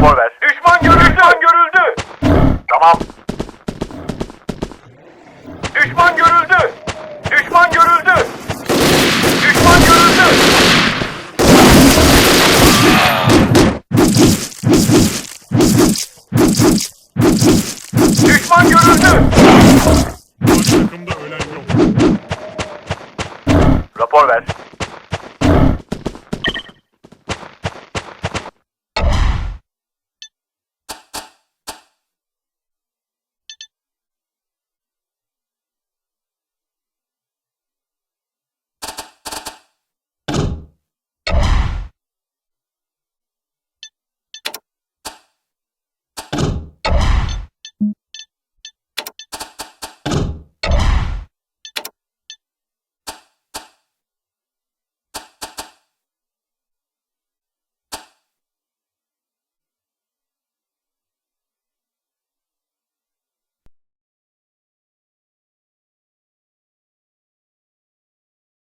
rapor ver. Düşman görüldü. Düşman görüldü. Tamam. Düşman görüldü. Düşman görüldü. Düşman görüldü. Düşman görüldü. Karşı takımda ölen yok. Rapor ver.